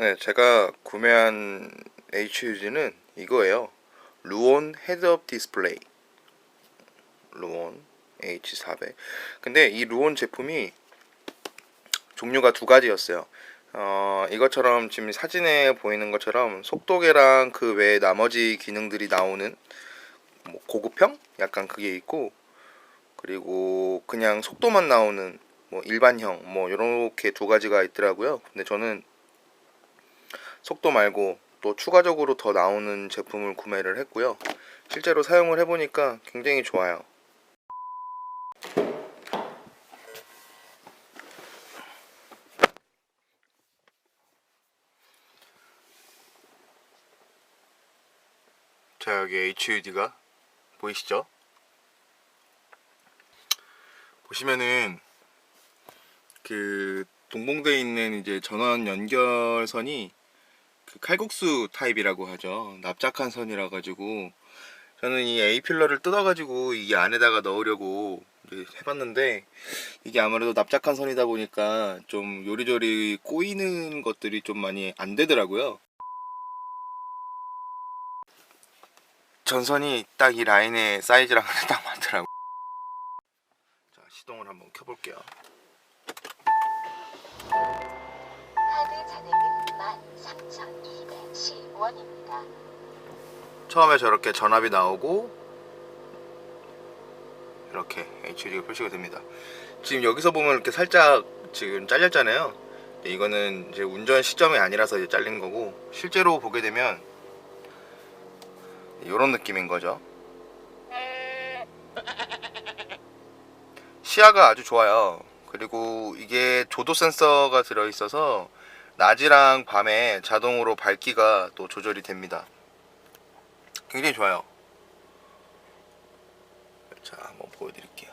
네, 제가 구매한 HUD는 이거예요. 루온 헤드업 디스플레이. 루온 H400. 근데 이 루온 제품이 종류가 두 가지였어요. 어, 이것처럼 지금 사진에 보이는 것처럼 속도계랑 그 외에 나머지 기능들이 나오는 뭐 고급형? 약간 그게 있고 그리고 그냥 속도만 나오는 뭐 일반형 뭐 이렇게 두 가지가 있더라고요. 근데 저는 속도 말고 또 추가적으로 더 나오는 제품을 구매를 했고요. 실제로 사용을 해보니까 굉장히 좋아요. 자 여기 HUD가 보이시죠? 보시면은 그 동봉되어 있는 이제 전원 연결선이 그 칼국수 타입이라고 하죠. 납작한 선이라 가지고 저는 이 A 필러를 뜯어 가지고 이 안에다가 넣으려고 해봤는데 이게 아무래도 납작한 선이다 보니까 좀 요리조리 꼬이는 것들이 좀 많이 안 되더라고요. 전선이 딱 이 라인의 사이즈랑 딱 맞더라고요. 자 시동을 한번 켜볼게요. 13,210원입니다. 처음에 저렇게 전압이 나오고 이렇게 HUD가 표시가 됩니다. 지금 여기서 보면 이렇게 살짝 지금 잘렸잖아요. 이거는 이제 운전 시점이 아니라서 이제 잘린 거고 실제로 보게 되면 이런 느낌인 거죠. 시야가 아주 좋아요. 그리고 이게 조도 센서가 들어 있어서 낮이랑 밤에 자동으로 밝기가 또 조절이 됩니다. 굉장히 좋아요. 자, 한번 보여드릴게요.